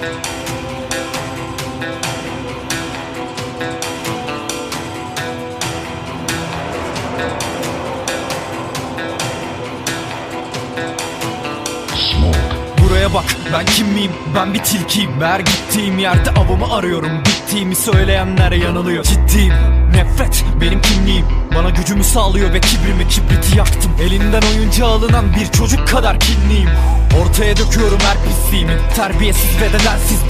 Buraya bak ben kim miyim? Ben bir tilkiyim. Her gittiğim yerde avımı arıyorum. Bittiğimi söyleyenler yanılıyor. Ciddiyim. Nefret benim kimliğim. Bana gücümü sağlıyor ve kibrimi kibriti yaktım. Elinden oyuncağı alınan bir çocuk kadar kinliyim Ortaya döküyorum her pisliğimi. Terbiyesiz ve de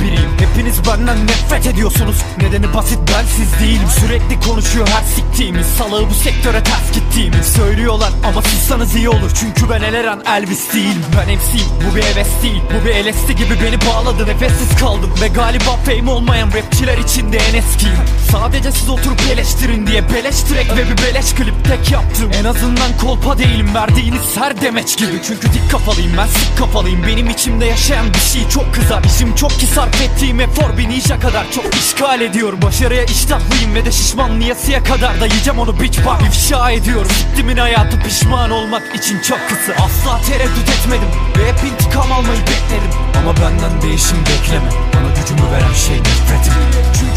biriyim. Hepiniz benden nefret ediyorsunuz. Nedeni basit bensiz değilim. Sürekli konuşuyor her siktiğimi. Salağı bu sektöre ters gittiğimi. Söylüyorlar ama sussanız iyi olur. Çünkü ben Eleren Elvis değilim. Ben MC'yim bu bir heves değil. Bu bir LSD gibi beni bağladı. Nefessiz kaldım ve galiba fame olmayan rapçiler içinde en eskiyim Sadece siz oturup eleştirin diye Beleş track ve bir beleş klip tek yaptım. En azından kolpa değilim verdiğiniz her demeç gibi. Çünkü dik kafalıyım ben sık kafalıyım. Benim içimde yaşayan bir şey çok kızar İşim çok ki sarf ettiğim efor bir ninja kadar çok işgal ediyor. Başarıya iştahlıyım ve de şişmanlıyasıya kadar da yiyeceğim onu bitch bak. İfşa ediyorum. Siktimin hayatı pişman olmak için çok kısa. Asla tereddüt etmedim ve hep intikam almayı bekledim Ama benden değişim bekleme. Bana gücümü veren şey nefretim. Çünkü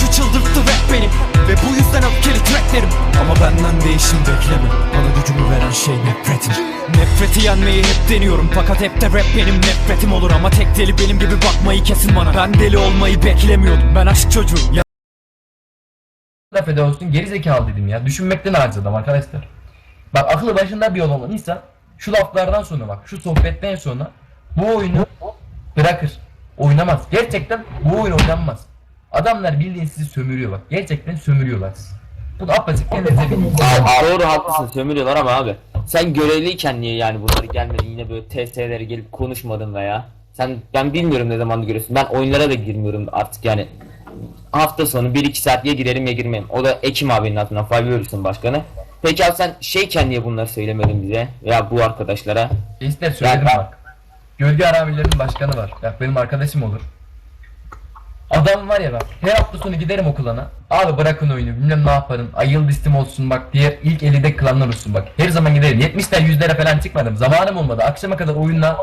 tracklerim Ama benden değişim bekleme Bana gücümü veren şey nefretim Nefreti yenmeyi hep deniyorum Fakat hep de rap benim nefretim olur Ama tek deli benim gibi bakmayı kesin bana Ben deli olmayı beklemiyordum Ben aşk çocuğu ya laf ede olsun geri zekalı dedim ya. Düşünmekten harcadım arkadaşlar. Bak aklı başında bir olan insan şu laflardan sonra bak şu sohbetten sonra bu oyunu bırakır. Oynamaz. Gerçekten bu oyun oynanmaz. Adamlar bildiğin sizi sömürüyor bak. Gerçekten sömürüyorlar sizi. Bu da apaçık. Abi, doğru haklısın sömürüyorlar ama abi. Sen görevliyken niye yani bunları gelmedin yine böyle TS'lere gelip konuşmadın veya sen ben bilmiyorum ne zaman görüyorsun. Ben oyunlara da girmiyorum artık yani. Hafta sonu 1-2 saat ya girerim ya girmeyeyim. O da Ekim abinin altından Five başkanı. Peki abi sen şeyken niye bunları söylemedin bize veya bu arkadaşlara? İster söyledim Ya- bak. Gölge Aramilerin başkanı var. Bak benim arkadaşım olur. Adam var ya bak her hafta sonu giderim okuluna. Abi bırakın oyunu bilmem ne yaparım. Ayıl listim olsun bak diğer ilk 50'de klanlar olsun bak. Her zaman giderim. 70'ler 100'lere falan çıkmadım. Zamanım olmadı. Akşama kadar oyunla.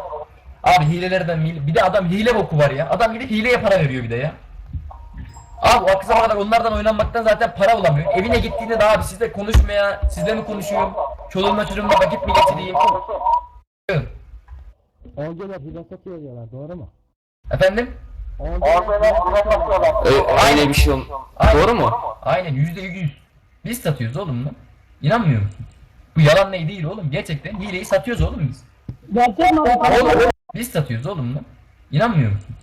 Abi hilelerden hile. Bir de adam hile boku var ya. Adam gidip hileye para veriyor bir de ya. Abi o akşama kadar onlardan oynanmaktan zaten para bulamıyor. Evine gittiğinde de abi sizle konuşmaya, sizle mi konuşuyorum? Çoluğumla çocuğumla vakit mi geçireyim? Efendim? Ö- öyle bir şey ol. Aynen. Doğru mu? Aynen yüzde yüz. Biz satıyoruz oğlum lan. İnanmıyor musun? Bu yalan ne değil oğlum. Gerçekten hileyi satıyoruz oğlum biz. Gerçek mi? Oğlum biz satıyoruz oğlum lan. İnanmıyor musun?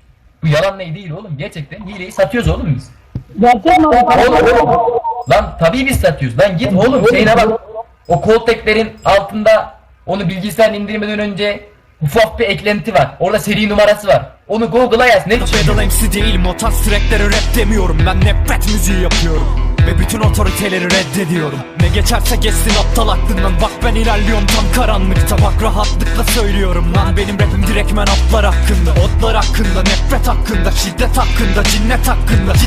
Bu yalan ne değil oğlum. Gerçekten hileyi satıyoruz oğlum biz. Gerçek mi? Oğlum oğlum. Lan tabii biz satıyoruz. Lan git oğlum şeyine bak. O Coltek'lerin altında onu bilgisayar indirmeden önce ufak bir eklenti var. Orada seri numarası var. Onu Google'a yaz. Ne Pedal MC değilim o tarz tracklere rap demiyorum. Ben nefret müziği yapıyorum Ve bütün otoriteleri reddediyorum. Ne geçerse geçsin aptal aklından Bak ben ilerliyorum tam karanlıkta Bak rahatlıkla söylüyorum lan Benim rapim direktmen atlar hakkında Otlar hakkında, nefret hakkında Şiddet hakkında, cinnet hakkında